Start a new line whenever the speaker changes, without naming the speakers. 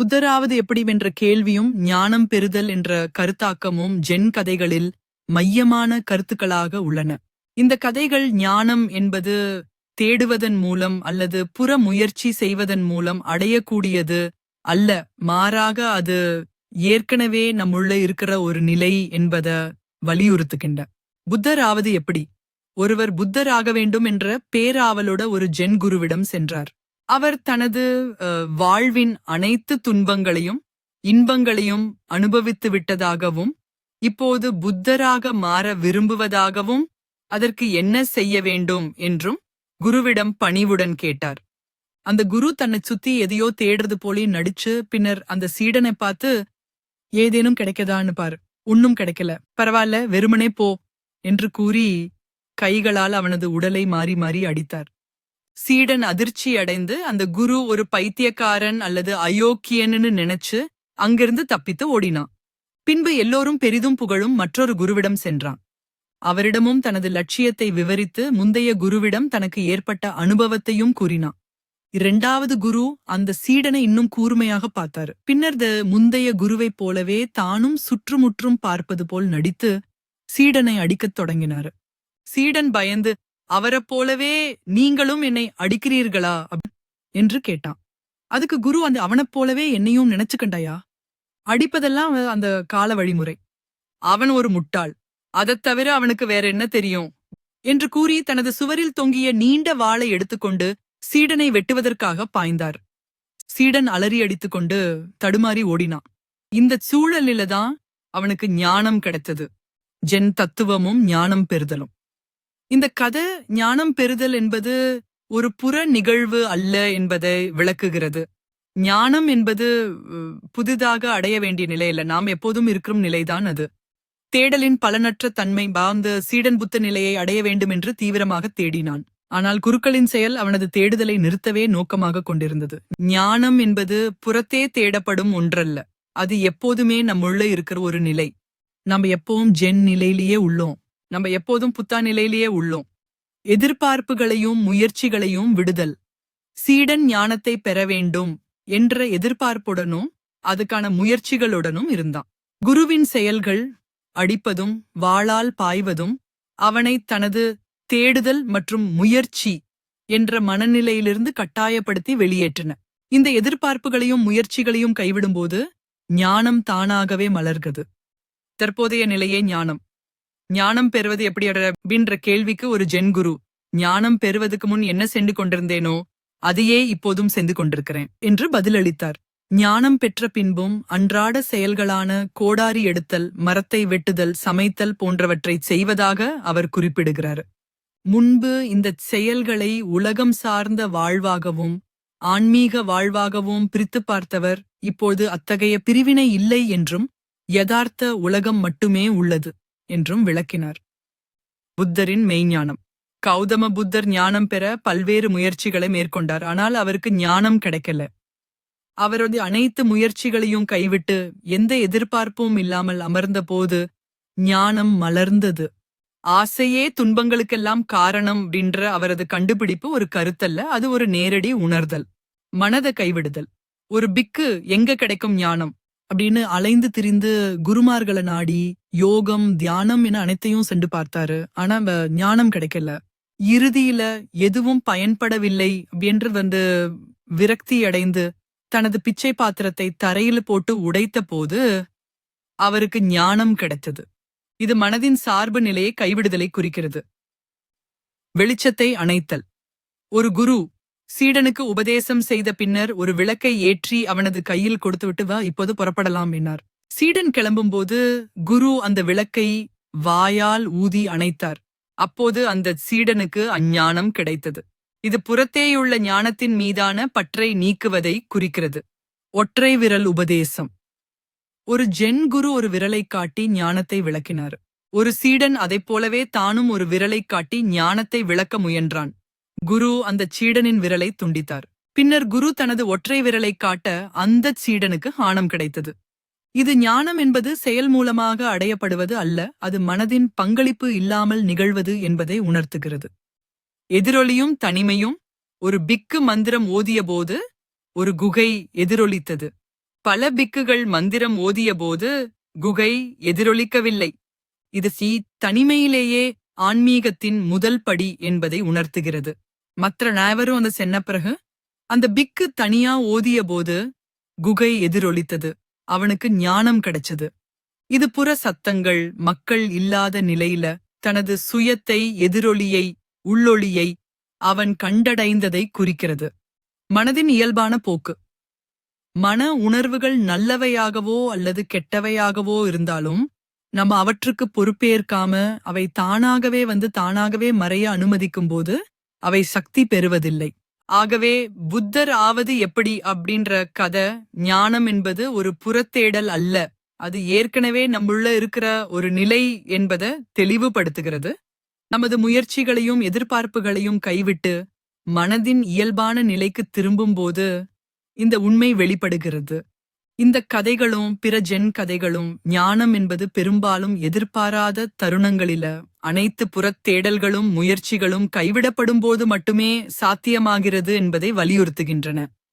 புத்தராவது எப்படி என்ற கேள்வியும் ஞானம் பெறுதல் என்ற கருத்தாக்கமும் ஜென் கதைகளில் மையமான கருத்துக்களாக உள்ளன. இந்த கதைகள் ஞானம் என்பது தேடுவதன் மூலம் அல்லது புற முயற்சி செய்வதன் மூலம் அடையக்கூடியது அல்ல மாறாக அது ஏற்கனவே நம்முள்ள இருக்கிற ஒரு நிலை என்பத வலியுறுத்துகின்ற. புத்தராவது எப்படி? ஒருவர் புத்தராக வேண்டும் என்ற பேராவலோட ஒரு ஜென் குருவிடம் சென்றார். அவர் தனது வாழ்வின் அனைத்து துன்பங்களையும் இன்பங்களையும் அனுபவித்து விட்டதாகவும் இப்போது புத்தராக மாற விரும்புவதாகவும் அதற்கு என்ன செய்ய வேண்டும் என்றும் குருவிடம் பணிவுடன் கேட்டார். அந்த குரு தன்னை சுத்தி எதையோ தேடுறது போலே நடிச்சு பின்னர் அந்த சீடனை பார்த்து ஏதேனும் கிடைக்கதான்னு பாரு ஒன்னும் கிடைக்கல பரவாயில்ல வெறுமனே போ என்று கூறி கைகளால் அவனது உடலை மாறி மாறி அடித்தார். சீடன் அதிர்ச்சி அடைந்து அந்த குரு ஒரு பைத்தியக்காரன் அல்லது அயோக்கியன்னு நினைச்சு அங்கிருந்து தப்பித்து ஓடினான். பின்பு எல்லோரும் பெரிதும் புகழும் மற்றொரு குருவிடம் சென்றான். அவரிடமும் தனது லட்சியத்தை விவரித்து முந்தைய குருவிடம் தனக்கு ஏற்பட்ட அனுபவத்தையும் கூறினான். இரண்டாவது குரு அந்த சீடனை இன்னும் கூர்மையாக பார்த்தாரு. பின்னர் த முந்தைய குருவைப் போலவே தானும் சுற்றுமுற்றும் பார்ப்பது போல் நடித்து சீடனை அடிக்கத் தொடங்கினாரு. சீடன் பயந்து அவரைப் போலவே நீங்களும் என்னை அடிக்கிறீர்களா? என்று கேட்டான். அதுக்கு குரு அந்த அவனைப் போலவே என்னையும் நினைச்சுக்கண்டாயா? அடிப்பதெல்லாம் அந்த கால வழிமுறை. அவன் ஒரு முட்டாள். அதைத் தவிர அவனுக்கு வேற என்ன தெரியும்? என்று கூறி தனது சுவரில் தொங்கிய நீண்ட வாளை எடுத்துக்கொண்டு சீடனை வெட்டுவதற்காக பாய்ந்தார். சீடன் அலறி அடித்துக்கொண்டு தடுமாறி ஓடினான். இந்த சூழலில தான் அவனுக்கு ஞானம் கிடைத்தது. ஜென் தத்துவமும் ஞானம் பெறுதலும். இந்த கதை ஞானம் பெறுதல் என்பது ஒரு புற நிகழ்வு அல்ல என்பதை விளக்குகிறது. ஞானம் என்பது புதிதாக அடைய வேண்டிய நிலை இல்லை நாம் எப்போதும் இருக்கும் நிலைதான் அது. தேடலின் பலனற்ற தன்மை பாந்த சீடன் புத்த நிலையை அடைய வேண்டும் என்று தீவிரமாக தேடினான். ஆனால் குருக்களின் செயல் அவனது தேடுதலை நிறுத்தவே நோக்கமாக கொண்டிருந்தது. ஞானம் என்பது புறத்தே தேடப்படும் ஒன்றல்ல. அது எப்போதுமே நம்முள்ள இருக்கிற ஒரு நிலை. நம்ம எப்பவும் ஜென் நிலையிலேயே உள்ளோம். நம்ம எப்போதும் புத்தா நிலையிலேயே உள்ளோம். எதிர்பார்ப்புகளையும் முயற்சிகளையும் விடுதல். சீடன் ஞானத்தை பெற வேண்டும் என்ற எதிர்பார்ப்புடனும் அதுக்கான முயற்சிகளுடனும் இருந்தான். குருவின் செயல்கள் அடிப்பதும் வாளால் பாய்வதும் அவனை தனது தேடுதல் மற்றும் முயற்சி என்ற மனநிலையிலிருந்து கட்டாயப்படுத்தி வெளியேற்றின. இந்த எதிர்பார்ப்புகளையும் முயற்சிகளையும் கைவிடும்போது ஞானம் தானாகவே மலர்கிறது தற்போதைய நிலையே ஞானம். ஞானம் பெறுவது எப்படி அப்படின்ற கேள்விக்கு ஒரு ஜென் குரு. ஞானம் பெறுவதற்கு முன் என்ன சென்று கொண்டிருந்தேனோ அதையே இப்போதும் சென்று கொண்டிருக்கிறேன் என்று பதிலளித்தார். ஞானம் பெற்ற பின்பும் அன்றாட செயல்களான கோடாரி எடுத்தல் மரத்தை வெட்டுதல் சமைத்தல் போன்றவற்றை செய்வதாக அவர் குறிப்பிடுகிறார். முன்பு இந்த செயல்களை உலகம் சார்ந்த வாழ்வாகவும் ஆன்மீக வாழ்வாகவும் பிரித்து பார்த்தவர் இப்போது அத்தகைய பிரிவினை இல்லை என்றும் யதார்த்த உலகம் மட்டுமே உள்ளது. என்றும் விளக்கினார். புத்தரின் மெய்ஞானம். கௌதம புத்தர் ஞானம் பெற பல்வேறு முயற்சிகளை மேற்கொண்டார். ஆனால் அவருக்கு ஞானம் கிடைக்கல. அவரது அனைத்து முயற்சிகளையும் கைவிட்டு எந்த எதிர்பார்ப்பும் இல்லாமல் அமர்ந்தபோது ஞானம் மலர்ந்தது. ஆசையே துன்பங்களுக்கெல்லாம் காரணம் அப்படின்ற அவரது கண்டுபிடிப்பு ஒரு கருத்தல்ல. அது ஒரு நேரடி உணர்தல். மனதை கைவிடுதல். ஒரு பிக்கு எங்க கிடைக்கும் ஞானம்? அப்படின்னு அலைந்து திரிந்து குருமார்களை நாடி யோகம் தியானம் என அனைத்தையும் சென்று பார்த்தாரு. ஆனா ஞானம் கிடைக்கல. இறுதியில எதுவும் பயன்படவில்லை என்று வந்து விரக்தி அடைந்து தனது பிச்சை பாத்திரத்தை தரையில போட்டு உடைத்த போது அவருக்கு ஞானம் கிடைத்தது. இது மனதின் சார்பு நிலையை கைவிடுதலை குறிக்கிறது. வெளிச்சத்தை அணைத்தல். ஒரு குரு சீடனுக்கு உபதேசம் செய்த பின்னர் ஒரு விளக்கை ஏற்றி அவனது கையில் கொடுத்துவிட்டு வா இப்போது புறப்படலாம் என்றார். சீடன் கிளம்பும்போது குரு அந்த விளக்கை வாயால் ஊதி அணைத்தார். அப்போது அந்த சீடனுக்கு அஞ்ஞானம் கிடைத்தது. இது புறத்தேயுள்ள ஞானத்தின் மீதான பற்றை நீக்குவதை குறிக்கிறது. ஒற்றை விரல் உபதேசம். ஒரு ஜென் குரு ஒரு விரலைக் காட்டி ஞானத்தை விளக்கினார். ஒரு சீடன் அதைப் போலவே தானும் ஒரு விரலைக் காட்டி ஞானத்தை விளக்க முயன்றான். குரு அந்த சீடனின் விரலை துண்டித்தார். பின்னர் குரு தனது ஒற்றை விரலைக் காட்ட அந்த சீடனுக்கு ஆணம் கிடைத்தது. இது ஞானம் என்பது செயல் மூலமாக அடையப்படுவது அல்ல அது மனதின் பங்களிப்பு இல்லாமல் நிகழ்வது என்பதை உணர்த்துகிறது. எதிரொலியும் தனிமையும் ஒரு பிக்கு மந்திரம் ஓதியபோது ஒரு குகை எதிரொலித்தது. பல பிக்குகள் மந்திரம் ஓதியபோது குகை எதிரொலிக்கவில்லை. இது சி தனிமையிலேயே ஆன்மீகத்தின் முதல் படி என்பதை உணர்த்துகிறது. மற்ற நாவரும் அந்த சென்ன பிறகு அந்த பிக்கு தனியா ஓதிய போது குகை எதிரொலித்தது. அவனுக்கு ஞானம் கிடைச்சது. இது புற சத்தங்கள் மக்கள் இல்லாத நிலையில தனது சுயத்தை எதிரொலியை உள்ளொளியை அவன் கண்டடைந்ததை குறிக்கிறது. மனதின் இயல்பான போக்கு. மன உணர்வுகள் நல்லவையாகவோ அல்லது கெட்டவையாகவோ இருந்தாலும் நம்ம அவற்றுக்கு பொறுப்பேற்காம அவை தானாகவே வந்து தானாகவே மறைய அனுமதிக்கும் போது அவை சக்தி பெறுவதில்லை. ஆகவே புத்தர் ஆவது எப்படி அப்படின்ற கதை ஞானம் என்பது ஒரு புறத்தேடல் அல்ல. அது ஏற்கனவே நம்முள்ள இருக்கிற ஒரு நிலை என்பதை தெளிவுபடுத்துகிறது. நமது முயற்சிகளையும் எதிர்பார்ப்புகளையும் கைவிட்டு மனதின் இயல்பான நிலைக்கு திரும்பும்போது இந்த உண்மை வெளிப்படுகிறது. இந்த கதைகளும் பிற ஜென் கதைகளும் ஞானம் என்பது பெரும்பாலும் எதிர்பாராத தருணங்களில அனைத்து புறத்தேடல்களும் முயற்சிகளும் கைவிடப்படும் போது மட்டுமே சாத்தியமாகிறது என்பதை வலியுறுத்துகின்றன.